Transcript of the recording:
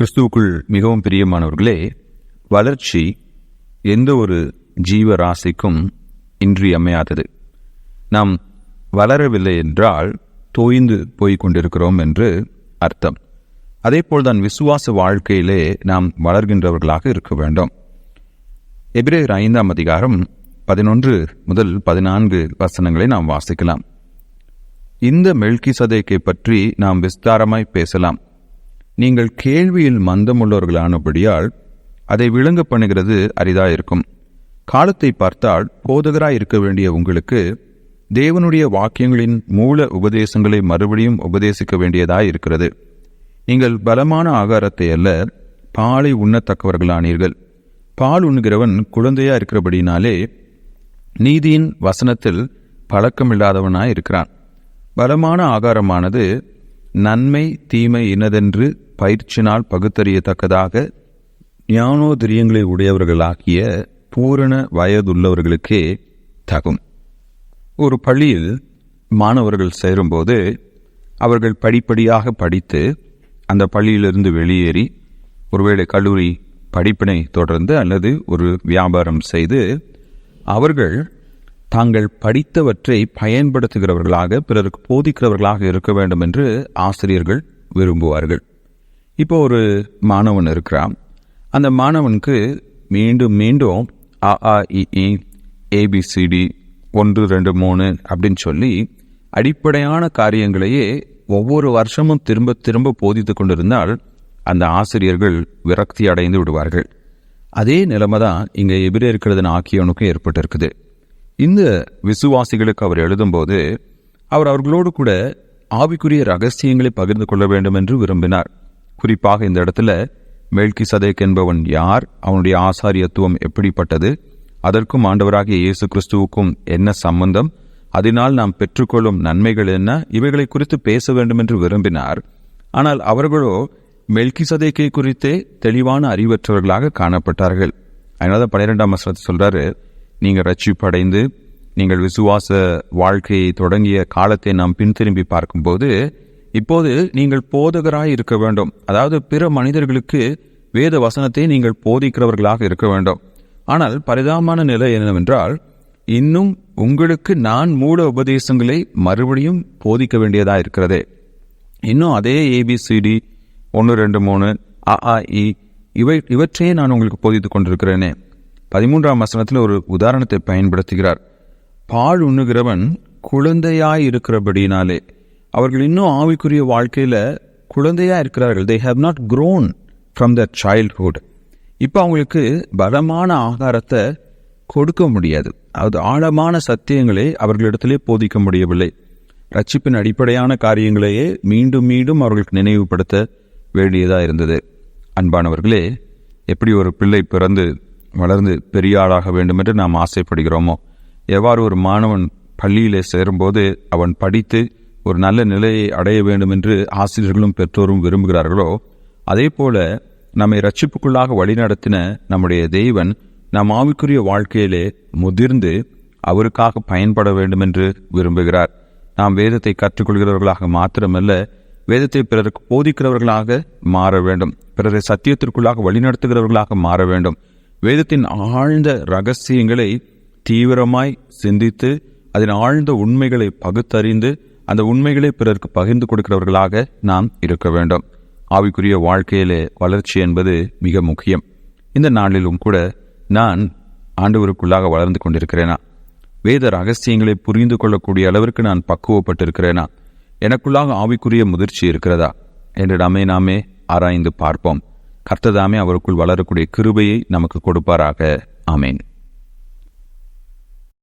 கிறிஸ்துவுக்குள் மிகவும் பிரியமானவர்களே வளர்ச்சி எந்த ஒரு ஜீவராசிக்கும் இன்றியமையாதது. நாம் வளரவில்லை என்றால் தோய்ந்து போய் கொண்டிருக்கிறோம் என்று அர்த்தம். அதேபோல்தான் விசுவாச வாழ்க்கையிலே நாம் வளர்கின்றவர்களாக இருக்க வேண்டும். எபிரேயர் ஐந்தாம் அதிகாரம் பதினொன்று முதல் பதினான்கு வசனங்களை நாம் வாசிக்கலாம். இந்த மெல்கி சதேக்கை பற்றி நாம் விஸ்தாரமாய் பேசலாம். நீங்கள் கேள்வியில் மந்தமுள்ளவர்களானபடியால் அதை விளங்க பண்ணுகிறது அரிதாயிருக்கும். காலத்தை பார்த்தால் போதகராய் இருக்க வேண்டிய உங்களுக்கு தேவனுடைய வாக்கியங்களின் மூல உபதேசங்களை மறுபடியும் உபதேசிக்க வேண்டியதாய் இருக்கிறது நீங்கள் பலமான ஆகாரத்தை அல்ல பாலை உண்ணத்தக்கவர்களானீர்கள். பால் உண்கிறவன் குழந்தையா இருக்கிறபடினாலே நீதியின் வசனத்தில் பழக்கமில்லாதவனாய் இருக்கிறான் பலமான ஆகாரமானது நன்மை தீமை இனதென்று பயிற்சினால் பகுத்தறியத்தக்கதாக ஞானோதிரியங்களை உடையவர்களாகிய பூரண வயதுள்ளவர்களுக்கே தகும். ஒரு பள்ளியில் மாணவர்கள் சேரும்போது அவர்கள் படிப்படியாக படித்து அந்த பள்ளியிலிருந்து வெளியேறி ஒருவேளை கல்லூரி படிப்பினை தொடர்ந்து அல்லது ஒரு வியாபாரம் செய்து அவர்கள் தாங்கள் படித்தவற்றை பயன்படுத்துகிறவர்களாக பிறருக்கு போதிக்கிறவர்களாக இருக்க வேண்டும் என்று ஆசிரியர்கள் விரும்புவார்கள். இப்போ ஒரு மாணவன் இருக்கிறான். அந்த மாணவனுக்கு மீண்டும் மீண்டும் அ ஆ ஏபிசிடி ஒன்று ரெண்டு மூணு அப்படின்னு சொல்லி அடிப்படையான காரியங்களையே ஒவ்வொரு வருஷமும் திரும்ப திரும்ப போதித்து கொண்டிருந்தால் அந்த ஆசிரியர்கள் விரக்தி அடைந்து விடுவார்கள். அதே நிலைமை தான் இங்கே எபிரே எபிரேற்கிறதன் ஆக்கியவனுக்கும் ஏற்பட்டிருக்குது. இந்த விசுவாசிகளுக்கு அவர் எழுதும்போது அவர் அவர்களோடு கூட ஆவிக்குரிய ரகசியங்களை பகிர்ந்து கொள்ள வேண்டும் என்று விரும்பினார். குறிப்பாக இந்த இடத்துல மெல்கி சதேக் என்பவன் யார்? அவனுடைய ஆசாரியத்துவம் எப்படிப்பட்டது? அதற்கும் ஆண்டவராகிய இயேசு கிறிஸ்துவுக்கும் என்ன சம்பந்தம்? அதனால் நாம் பெற்றுக்கொள்ளும் நன்மைகள் என்ன? இவைகளை குறித்து பேச வேண்டும் என்று விரும்பினார். ஆனால் அவர்களோ மெல்கி சதேக்கை குறித்தே தெளிவான அறிவற்றவர்களாக காணப்பட்டார்கள். அதனால பன்னிரெண்டாம் வசனத்தை சொல்றாரு நீங்கள் ரட்சிப்படைந்து நீங்கள் விசுவாச வாழ்க்கையை தொடங்கிய காலத்தை நாம் பின்திரும்பி பார்க்கும்போது இப்போது நீங்கள் போதகராய் இருக்க வேண்டும். அதாவது பிற மனிதர்களுக்கு வேத வசனத்தை நீங்கள் போதிக்கிறவர்களாக இருக்க வேண்டும். ஆனால் பரிதாபமான நிலை என்னவென்றால் இன்னும் உங்களுக்கு நான் மூல உபதேசங்களை மறுபடியும் போதிக்க வேண்டியதா இருக்கிறது. இன்னும் அதே ஏபிசிடி ஒன்று ரெண்டு மூணு அஇ ஆ இ இவை இவற்றையே நான் உங்களுக்கு போதித்துக் கொண்டிருக்கிறேனே. பதிமூன்றாம் வசனத்தில் ஒரு உதாரணத்தை பயன்படுத்துகிறார். பால் உண்ணுகிறவன் குழந்தையாய் இருக்கிறபடினாலே. அவர்கள் இன்னும் ஆவிக்குரிய வாழ்க்கையில் குழந்தையாக இருக்கிறார்கள். They have not grown from the childhood இப்போ அவங்களுக்கு பலமான ஆகாரத்தை கொடுக்க முடியாது. அது ஆழமான சத்தியங்களை அவர்களிடத்திலே போதிக்க முடியவில்லை. ரட்சிப்பின் அடிப்படையான காரியங்களையே மீண்டும் மீண்டும் அவர்களுக்கு நினைவுபடுத்த வேண்டியதாக இருந்தது. அன்பானவர்களே எப்படி ஒரு பிள்ளை பிறந்து வளர்ந்து பெரிய ஆளாக வேண்டும் என்று நாம் ஆசைப்படுகிறோமோ? எவ்வாறு ஒரு மாணவன் பள்ளியிலே சேரும்போது அவன் படித்து ஒரு நல்ல நிலையை அடைய வேண்டும் என்று ஆசிரியர்களும் பெற்றோரும் விரும்புகிறார்களோ அதே போல நம்மை ரட்சிப்புக்குள்ளாக வழிநடத்தின நம்முடைய தெய்வன் நம் ஆவிக்குரிய வாழ்க்கையிலே முதிர்ந்து அவருக்காக பயன்பட வேண்டும் என்று விரும்புகிறார். நாம் வேதத்தை கற்றுக்கொள்கிறவர்களாக மாத்திரமல்ல வேதத்தை பிறருக்கு போதிக்கிறவர்களாக மாற வேண்டும். பிறரை சத்தியத்திற்குள்ளாக வழிநடத்துகிறவர்களாக மாற வேண்டும். வேதத்தின் ஆழ்ந்த ரகசியங்களை தீவிரமாய் சிந்தித்து அதன் ஆழ்ந்த உண்மைகளை பகுத்தறிந்து அந்த உண்மைகளை பிறருக்கு பகிர்ந்து கொடுக்கிறவர்களாக நாம் இருக்க வேண்டும். ஆவிக்குரிய வாழ்க்கையிலே வளர்ச்சி என்பது மிக முக்கியம். இந்த நாளிலும் கூட நான் ஆண்டவருக்குள்ளாக வளர்ந்து கொண்டிருக்கிறேனா? வேத ரகசியங்களை புரிந்து கொள்ளக்கூடிய அளவிற்கு நான் பக்குவப்பட்டிருக்கிறேனா? எனக்குள்ளாக ஆவிக்குரிய முதிர்ச்சி இருக்கிறதா? என்று நாமே நாமே ஆராய்ந்து பார்ப்போம். கர்த்ததாமே அவருக்குள் வளரக்கூடிய கிருபையை நமக்கு கொடுப்பாராக. ஆமேன்.